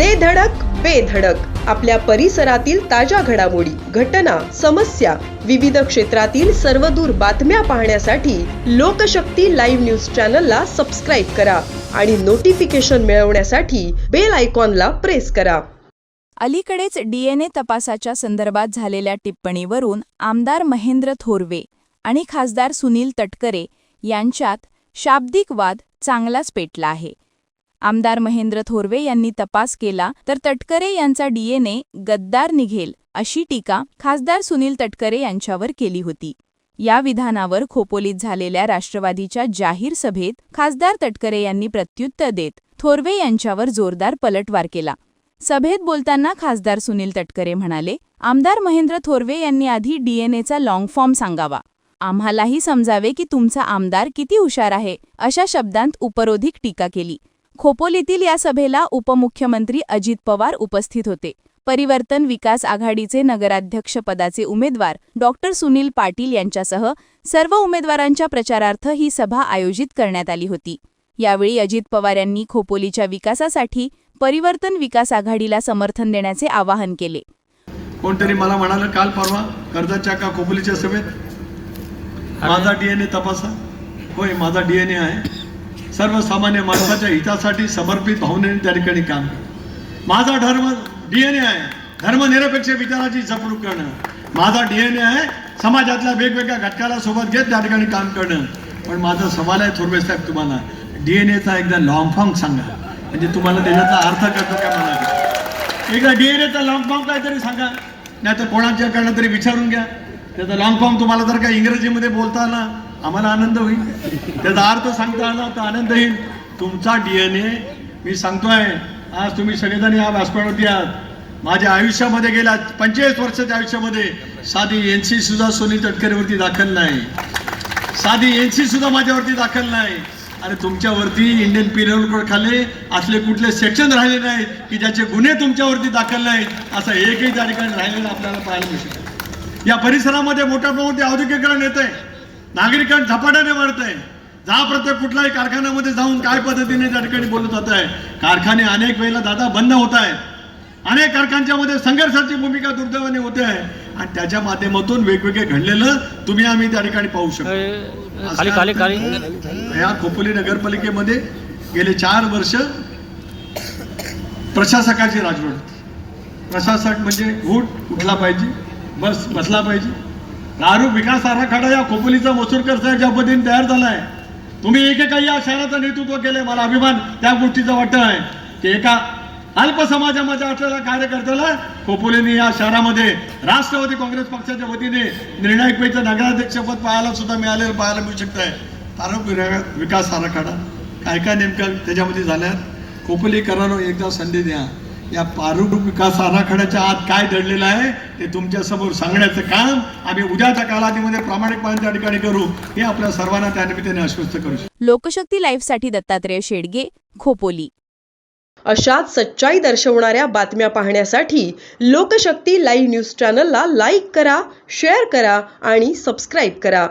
दे धडक बेधडक आपल्या परिसरातील ताज्या घडामोडी घटना समस्या विविध क्षेत्रातील सर्वदूर बातम्या पाहण्यासाठी लोकशक्ती लाईव्ह न्यूज चॅनलला सबस्क्राईब करा आणि नोटिफिकेशन मिळवण्यासाठी बेल आयकॉनला प्रेस करा. अलीकडेच डीएनए तपासाच्या संदर्भात झालेल्या टिप्पणीवरून आमदार महेंद्र थोरवे आणि खासदार सुनील तटकरे यांच्यात शाब्दिक वाद चांगलाच पेटला आहे. आमदार महेंद्र थोरवे यांनी तपास केला तर तटकरे यांचा डीएनए गद्दार निघेल अशी टीका खासदार सुनील तटकरे यांच्यावर केली होती. या विधानावर खोपोलीत झालेल्या राष्ट्रवादीच्या जाहीर सभेत खासदार तटकरे यांनी प्रत्युत्तर देत थोरवे यांच्यावर जोरदार पलटवार केला. सभेत बोलताना खासदार सुनील तटकरे म्हणाले आमदार महेंद्र थोरवे यांनी आधी डीएनएचा लॉंग फॉर्म सांगावा. आम्हालाही समजावे की तुमचा आमदार किती हुशार आहे अशा शब्दांत उपरोधिक टीका केली. खोपोलीतील या सभेला उपमुख्यमंत्री अजित पवार उपस्थित होते. परिवर्तन विकास आघाडीचे नगराध्यक्षपदाचे उमेदवार डॉक्टर सुनील पाटील यांच्यासह सर्व उमेदवारांच्या प्रचारार्थ ही सभा आयोजित करण्यात आली होती. यावेळी अजित पवार यांनी खोपोलीच्या विकासासाठी परिवर्तन विकास आघाडीला समर्थन देण्याचे आवाहन केले. कोणतरी मला म्हणालं काल परवा कर्जाच्या का कोपलीच्या सभेत माझा डीएनए तपासा. होय माझा डीएनए आहे. सर्वसामान्य माणसाच्या हितासाठी समर्पित भावनेने त्या ठिकाणी काम करतो. माझा धर्म डीएनए आहे. धर्मनिरपेक्ष विचाराची जपणूक करणं. माझा डीएनए आहे समाजातल्या वेगवेगळ्या घटकाला सोबत घेत त्या ठिकाणी काम करणं. पण माझा सवाल आहे थोरवे साहेब तुम्हाला. डीएनएचा एकदा लॉंग फॉर्म सांगा. म्हणजे तुम्हाला त्याच्याचा अर्थ करतो का मला? एकदा डीएनएचा लॉंग फॉर्म काहीतरी सांगा. नाही तर कोणाच्याकडनं तरी विचारून घ्या. त्याचा लॉंग फॉर्म तुम्हाला जर का इंग्रजीमध्ये बोलता आला आम्हाला आनंद होईल. त्याचा अर्थ सांगता आला तर आनंद येईल. तुमचा डीएनए मी सांगतोय. आज तुम्ही सगळेजण या व्यासपीठावरती आहात. माझ्या आयुष्यामध्ये गेल्या पंचेचाळीस वर्षाच्या आयुष्यामध्ये साधी एन सी सुद्धा सुनील तटकरेवरती दाखल नाही. साधी एन सी सुद्धा माझ्यावरती दाखल नाही. आणि तुमच्यावरती इंडियन पिरियल कोड खाली असले कुठले सेक्शन राहिले नाहीत की ज्याचे गुन्हे तुमच्यावरती दाखल नाहीत. असं एकही त्या ठिकाणी राहिलेलं आपल्याला पाहायला मिळू शकतं या परिसरामध्ये मोठ्या प्रमाणात औद्योगिकरण येत आहे नागरिकांना झपाट्याने वाढत आहे जा प्रत्येक कुठल्याही कारखान्यामध्ये जाऊन काय पद्धतीने त्या ठिकाणी बोलत जात आहे कारखाने अनेक वेळेला दादा बंद होत आहेत अनेक कारखान्यामध्ये संघर्षाची भूमिका दुर्दैवाने होते आहे आणि त्याच्या माध्यमातून वेगवेगळे घडलेलं तुम्ही आम्ही त्या ठिकाणी पाहू शकतो. या खोपोली नगरपालिकेमध्ये गेले चार वर्ष प्रशासकाची राजवट होती. प्रशासक म्हणजे उठ उठला पाहिजे. बस बसला पाहिजे. दारू विकास आराखडा या खोपोलीचा मसूरकर साहेब ज्या पद्धतीने तयार झालाय. तुम्ही एकेका या शहराचं नेतृत्व केलंय मला अभिमान त्या गोष्टीचा वाटत आहे. की एका अल्प समाजामध्ये असलेल्या कार्यकर्त्याला खोपोलीने या शहरामध्ये राष्ट्रवादी काँग्रेस पक्षाच्या वतीने निर्णायक पेचं नगराध्यक्षपद पाहायला सुद्धा मिळालेलं पाहायला मिळू शकत आहे तारक विकास आराखडा. काय काय नेमकं त्याच्यामध्ये झाल्यात खोपोलीकरांना एकदा संधी द्या. या पारुड विकास आराखड्याच्या आत काय दडलेलं आहे ते तुमच्यासमोर सांगण्याचं काम आम्ही उद्याच्या कालावधीमध्ये प्रामाणिकपणे त्या ठिकाणी करू हे आपल्या सर्वांना त्या निमित्ताने आश्वस्त करू लोकशक्ती लाईव्हसाठी दत्तात्रेय शेडगे खोपोली. अशाच सच्चाई दर्शवणाऱ्या बातम्या पाहण्यासाठी लोकशक्ती लाईव्ह न्यूज चॅनलला लाईक करा शेअर करा आणि सबस्क्राईब करा.